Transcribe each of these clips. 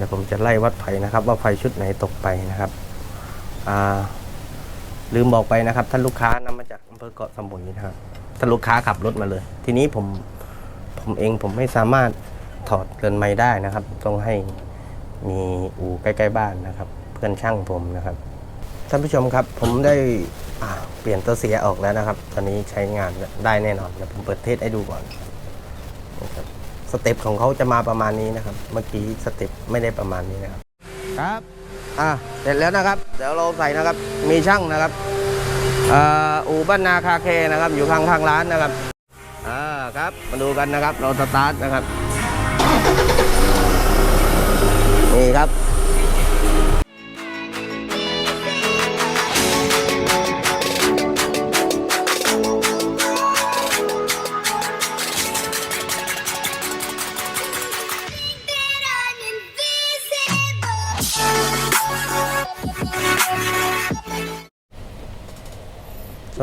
ดี๋ยวผมจะไล่วัดไฟนะครับ ว่าไฟชุดไหนตกไปนะครับลืมบอกไปนะครับท่านลูกค้านำมาจากอำเภอเกาะสมุยนะครับท่านลูกค้าขับรถมาเลย ทีนี้ผมผมเองผมไม่สามารถถอดเกินไม้ได้นะครับ ต้องให้มีอู่ใกล้ ๆ บ้านนะครับ เพื่อนช่างผมนะครับท่านผู้ชมครับ ผมได้เปลี่ยนตัวเสียออกแล้วนะครับ ตอนนี้ใช้งานได้แน่นอนเดี๋ยวผมเปิดเทสให้ดูก่อน สเต็ปของเขาจะมาประมาณนี้นะครับ เมื่อกี้สเต็ปไม่ได้ประมาณนี้นะครับครับอะเสร็จแล้วนะครับ เดี๋ยวเราใส่นะครับ มีช่างนะครับอ่าอู่บ้านนาคาเคนะครับ อยู่ข้างข้างร้านนะครับอ่าครับ มาดูกันนะครับ เราสตาร์ทนะครับนี่ครับ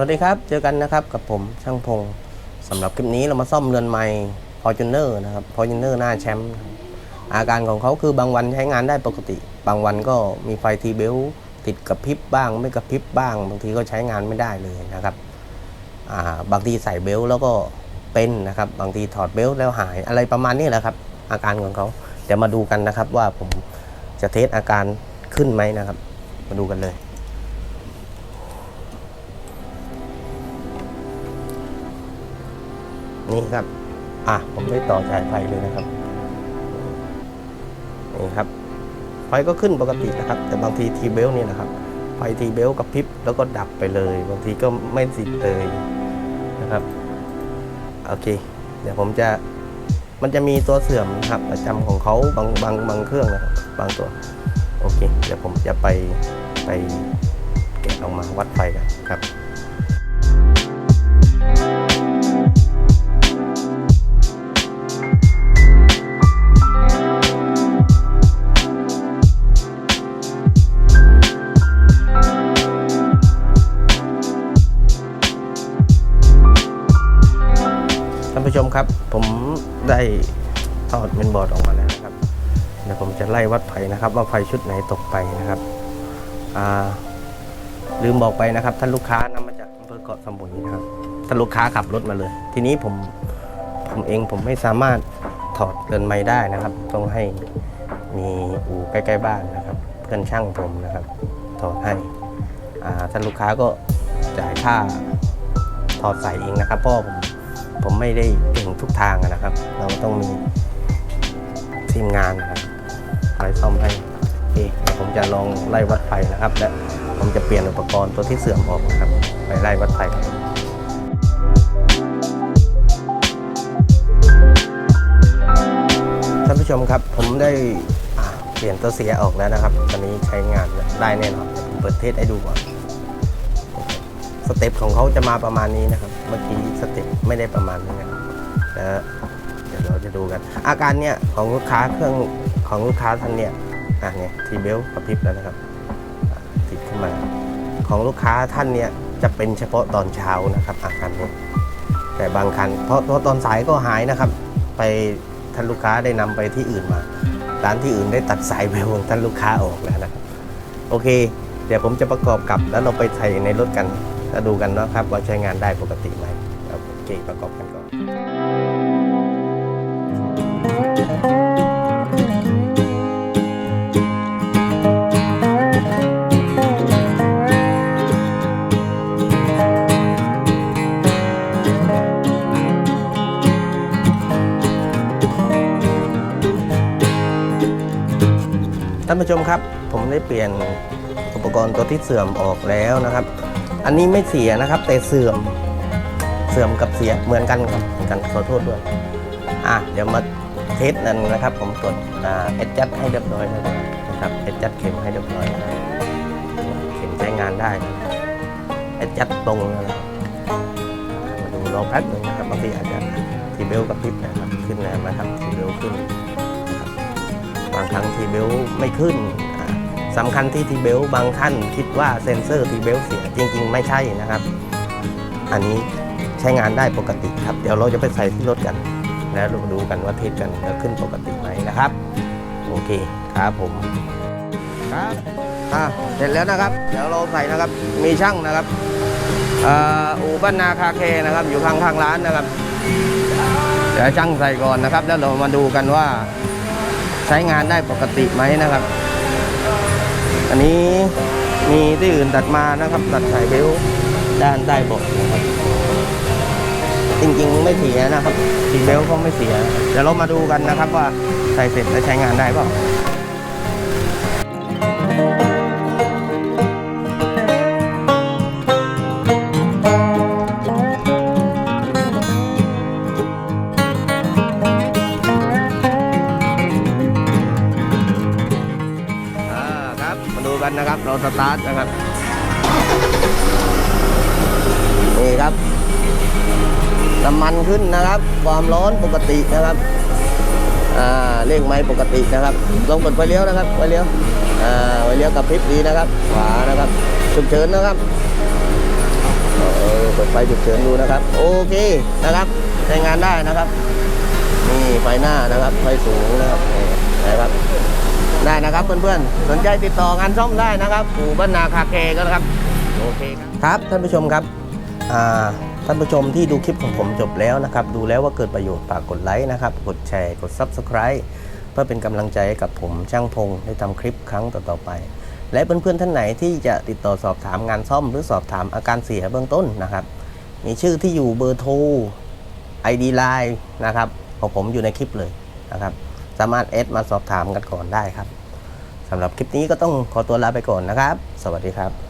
วัสดีครับ เจอกันนะครับกับผมช่างพงสำหรับคลิปนี้เรามาซ่อมเรือนไม้ Fortuner นะครับ Fortuner หน้าแชมป์อาการของเขาคือบางวันใช้งานได้ปกติ บางวันก็มีไฟทีเบลติดกระพริบบ้าง ไม่กระพริบบ้าง บางทีก็ใช้งานไม่ได้เลยนะครับาบางทีใส่เบลแล้วก็เป็นนะครับ บางทีถอดเบลแล้วหายอะไรประมาณนี้แหละครับ อาการของเขาเดี๋ยวมาดูกันนะครับว่าผมจะเทสอาการขึ้นไหมนะครับ มาดูกันเลย นี่ครับ อะผมได้ต่อสายไฟเลยนะครับ นี่ครับ ไฟก็ขึ้นปกตินะครับ แต่บางทีทีเบลนี่นะครับ ไฟทีเบลกับพริบแล้วก็ดับไปเลย บางทีก็ไม่ติดเลยนะครับ โอเค เดี๋ยวผมจะมันจะมีตัวเสื่อมครับประจำของเขาบางบางบางเครื่องนะครับ บางตัว โอเค เดี๋ยวผมจะไปไปแกะออกมาวัดไฟกันครับ ชมครับ ผมได้ถอดเมนบอร์ดออกมาแล้วนะครับเดี๋ยวผมจะไล่วัดไฟนะครับ ว่าไฟชุดไหนตกไปนะครับลืมบอกไปนะครับ ท่านลูกค้านำมาจากอำเภอเกาะสมุยนะครับท่านลูกค้าขับรถมาเลย ทีนี้ผมผมเองผมไม่สามารถถอดเกินไม้ได้นะครับ ต้องให้มีอู่ใกล้ๆบ้านนะครับเพื่อนช่างผมนะครับ ถอดให้ท่านลูกค้าก็จ่ายค่าถอดใส่เองนะครับพราะผม ผมไม่ได้เก่งทุกทางนะครับ เราต้องมีทีมงานนะครับคอยซ่อมให้โอเดี๋ยวผมจะลองไล่วัดไฟนะครับ และผมจะเปลี่ยนอุปกรณ์ตัวที่เสื่อมออกนะครับ ไปไล่วัดไฟกันท่านผู้ชมครับผมได้เปลี่ยนตัวเสียออกแล้วนะครับ ตอนนี้ใช้งานได้แน่นอนเปิดเทสให้ดูก่อน สเต็ปของเขาจะมาประมาณนี้นะครับ เมื่อกี้สเต็ปไม่ได้ประมาณนี้นะครับแล้วเดี๋ยวเราจะดูกัน อาการเนี่ยของลูกค้าเครื่องของลูกค้าท่านเนี่ยอะเนี่ยทีเบลกับพริบแล้วนะครับติดขึ้นมา ของลูกค้าท่านเนี่ยจะเป็นเฉพาะตอนเช้านะครับ อาการนี้แต่บางคันเพราะเพราะตอนสายก็หายนะครับ ไปท่านลูกค้าได้นำไปที่อื่นมา ร้านที่อื่นได้ตัดสายเบลของท่านลูกค้าออกแล้วนะครับ โอเค เดี๋ยวผมจะประกอบกับแล้วเราไปใส่ในรถกัน แล้วดูกันนะครับว่าใช้งานได้ปกติไหมครับโอเคประกอบกันก่อนท่านผู้ชมครับ ผมได้เปลี่ยนอุปกรณ์ตัวที่เสื่อมออกแล้วนะครับ อันนี้ไม่เสียนะครับ แต่เสื่อมเสื่อมกับเสียเหมือนกันครับเหมือนกันขอโทษด้วยอะเดี๋ยวมาเทสนั่นนะครับ ผมกดอ่าเอจัดให้เรียบร้อยแล้วนะครับเอจัดเข็มให้เรียบร้อยเข็มใช้งานได้เอจัดตรงนะครับมาดูรอแป๊บหนึงนะครับบางทีอาจจะทีเบลกับพริบนะครับขึ้นแล้วนะครับทีเบลขึ้นบางครั้งทีเบลไม่ขึ้น สำคัญที่ทีเบลบางท่านคิดว่าเซ็นเซอร์ทีเบลเสียจริง ๆ ไม่ใช่นะครับ อันนี้ใช้งานได้ปกติครับ เดี๋ยวเราจะไปใส่ที่รถกัน แล้วดูกันว่าเทสกันแล้วขึ้นปกติไหมนะครับ โอเคครับผมครับอะเสร็จแล้วนะครับ เดี๋ยวเราใส่นะครับมีช่างนะครับอ่าอู่บ้านนาคาเคนะครับ อยู่ข้างข้างๆร้านนะครับเดี๋ยวช่างใส่ก่อนนะครับ แล้วเรามาดูกันว่า ใช้งานได้ปกติไหมนะครับ อันนี้มีที่อื่นตัดมานะครับ ตัดสายเบลต์ด้านใต้บกนะครับ จริงๆไม่เสียนะครับสีเบลต์ก็ไม่เสีย เดี๋ยวเรามาดูกันนะครับว่าใส่เสร็จแล้วใช้งานได้เปล่า กันนะครับ เราสตาร์ทนะครับนี่ครับน้ำมันขึ้นนะครับ ความร้อนปกตินะครับอ่าเร่งไม้ปกตินะครับลองกดไฟเลี้ยวนะครับไฟเลี้ยวอ่าไฟเลี้ยวกับพริบดีนะครับ ขวานะครับฉุกเฉินนะครับเปิดไฟฉุกเฉินดูนะครับ โอเคนะครับใช้งานได้นะครับนี่ไฟหน้านะครับ ไฟสูงนะครับนะครับ ได้นะครับเพื่อนๆ สนใจติดต่องานซ่อมได้นะครับอู่บ้านนาคาเคก็นะครับโอเคครับครับท่านผู้ชมครับอ่าท่านผู้ชมที่ดูคลิปของผมจบแล้วนะครับ ดูแล้วว่าเกิดประโยชน์ฝากกดไลค์นะครับ กดแชร์ กด Subscribe เพื่อเป็นกำลังใจให้กับผมช่างพงได้ทำคลิปครั้งต่อๆไป และเพื่อนๆท่านไหนที่จะติดต่อสอบถามงานซ่อมหรือสอบถามอาการเสียเบื้องต้นนะครับ มีชื่อที่อยู่เบอร์โทร ID Line นะครับของผมอยู่ในคลิปเลยนะครับ สามารถแอดมาสอบถามกันก่อนได้ครับสำหรับคลิปนี้ก็ต้องขอตัวลาไปก่อนนะครับ สวัสดีครับ